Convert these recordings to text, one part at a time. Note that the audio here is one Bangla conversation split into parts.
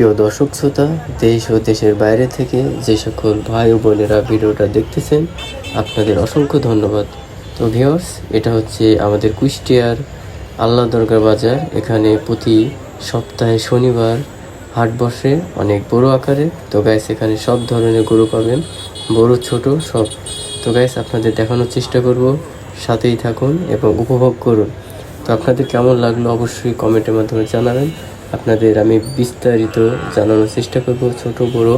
প্রিয় দর্শক শ্রোতা, দেশ ও দেশের বাইরে থেকে যে সকল ভাই ও বোনেরা ভিডিওটা দেখতেছেন, আপনাদের অসংখ্য ধন্যবাদ। তো ভিওর্স এটা হচ্ছে আমাদের কুষ্টিয়ার আল্লাহ দরগার বাজার। এখানে প্রতি সপ্তাহে শনিবার হাট বসে, অনেক বড় আকারে। তো গাইস এখানে সব ধরনের গরু পাবেন, বড়, ছোট, সব। তো গাইস আপনাদের দেখানোর চেষ্টা করব, সাথেই থাকুন এবং উপভোগ করুন। তো আপনাদের কেমন লাগল অবশ্যই কমেন্টের মাধ্যমে জানাবেন। আপনাদের আমি বিস্তারিত জানানোর চেষ্টা করব ছোট বড়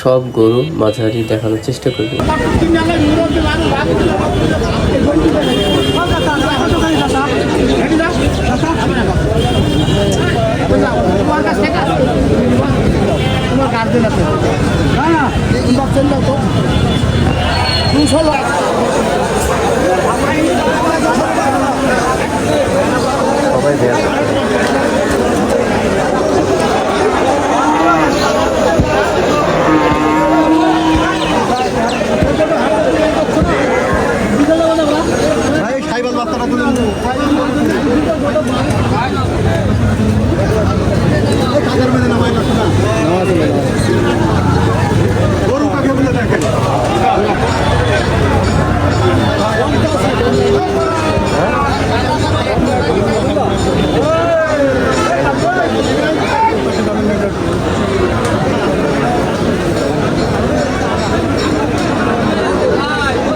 সব গরু মাঝারি দেখানোর চেষ্টা করব না না তোমার জন্য তো দুশো লাখ সবাই দেয়া ভাই সাইবাল বাচ্চাটা তুলে কাজের মধ্যে নামাই লাগছে না গরু কাকে বলে দেখেন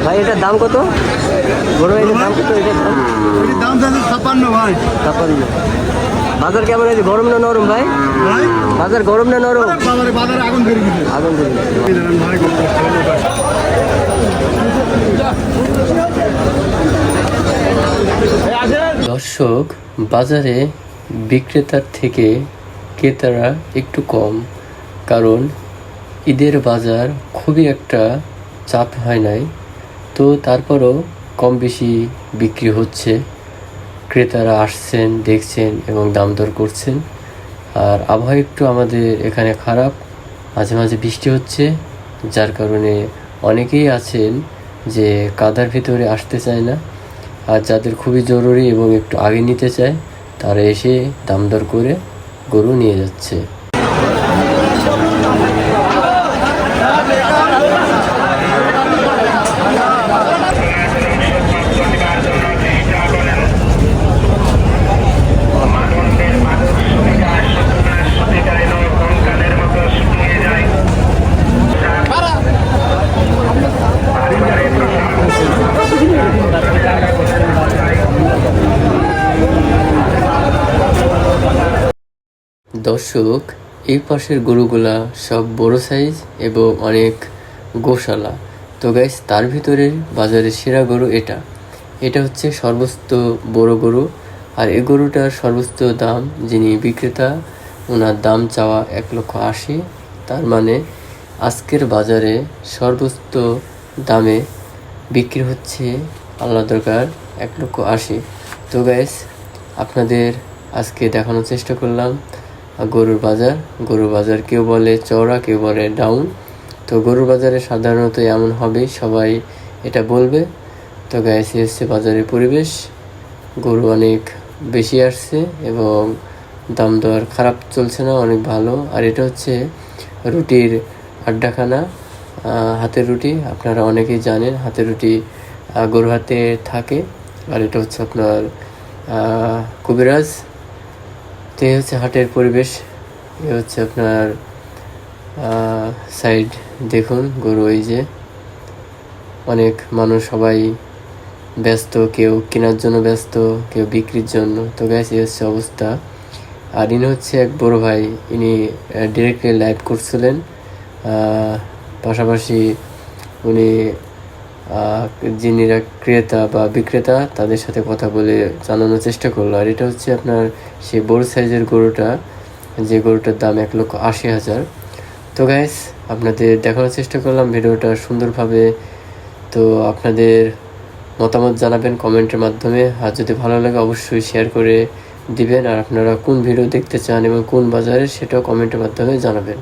ভাই এটার দাম কত? বড় এটার দাম কত এটার দাম? চাচ্ছে ভাই। ছাপ্পান্ন বাজার কেমন আছে? গরম না নরম ভাই? ভাই? বাজার গরম না নরম? বাজারে বাজারে আগুন ধরে আগুন ধরে গেছে। ভাই গরু দর্শক বাজারে বিক্রেতার থেকে ক্রেতারা একটু কম কারণ ঈদের বাজার খুবই একটা চাপ হয় নাই। তো তারপরও কম বেশি বিক্রি হচ্ছে। ক্রেতারা আসছেন, দেখছেন এবং দাম দর করছেন। আর আবহাওয়া একটু আমাদের এখানে খারাপ। মাঝে মাঝে বৃষ্টি হচ্ছে, যার কারণে অনেকেই আছেন যে কাদার ভিতরে আসতে চায় না। আর যাদের খুবই জরুরি এবং একটু আগে নিতে চায়, তারা এসে দাম দর করে গরু নিয়ে যাচ্ছে। দর্শক, এই পাশের গরুগুলা সব বড় সাইজ এবং অনেক গোশালা। তো গাইস তার ভিতরে বাজারে সেরা গরু এটা। এটা হচ্ছে সর্বোচ্চ বড় গরু। আর এই গরুটার সর্বোচ্চ দাম যিনি বিক্রেতা ওনার দাম চাওয়া এক লক্ষ আশি। তার মানে আজকের বাজারে সর্বোচ্চ দামে বিক্রি হচ্ছে আল্লাহ দরকার এক লক্ষ আশি। তো গাইস আপনাদের আজকে দেখানোর চেষ্টা করলাম। গরুর বাজার গরুর বাজার কেউ বলে চওড়া, কেউ বলে ডাউন। তো গরুর বাজারে সাধারণত এমন হবেই, সবাই এটা বলবে। তো গায়ে হচ্ছে বাজারের পরিবেশ। গরু অনেক বেশি আসছে এবং দাম দর খারাপ চলছে না, অনেক ভালো। আর এটা হচ্ছে রুটির আড্ডাখানা হাতের রুটি। আপনারা অনেকেই জানেন, হাতের রুটি গরু হাতে থাকে। আর এটা হচ্ছে আপনার কবিরাজ। তো এই হচ্ছে হাটের পরিবেশ, এ হচ্ছে আপনার সাইড দেখুন গরু এই যে। অনেক মানুষ সবাই ব্যস্ত, কেউ কেনার জন্য ব্যস্ত, কেউ বিক্রির জন্য। তো গ্যাস এই হচ্ছে অবস্থা। আর ইনি হচ্ছে এক বড় ভাই, ইনি ডিরেক্টলি লাইভ করছিলেন। পাশাপাশি উনি যিনিরা ক্রেতা বা বিক্রেতা, তাদের সাথে কথা বলে জানানোর চেষ্টা করল। আর এটা হচ্ছে আপনার সেই বড় সাইজের গরুটা, যে গরুটার দাম এক লক্ষ আশি হাজার। তো গাইস আপনাদের দেখানোর চেষ্টা করলাম, ভিডিওটা সুন্দরভাবে। তো আপনাদের মতামত জানাবেন কমেন্টের মাধ্যমে। আর যদি ভালো লাগে, অবশ্যই শেয়ার করে দিবেন। আর আপনারা কোন ভিডিও দেখতে চান এবং কোন বাজারে সেটাও কমেন্টের মাধ্যমে জানাবেন।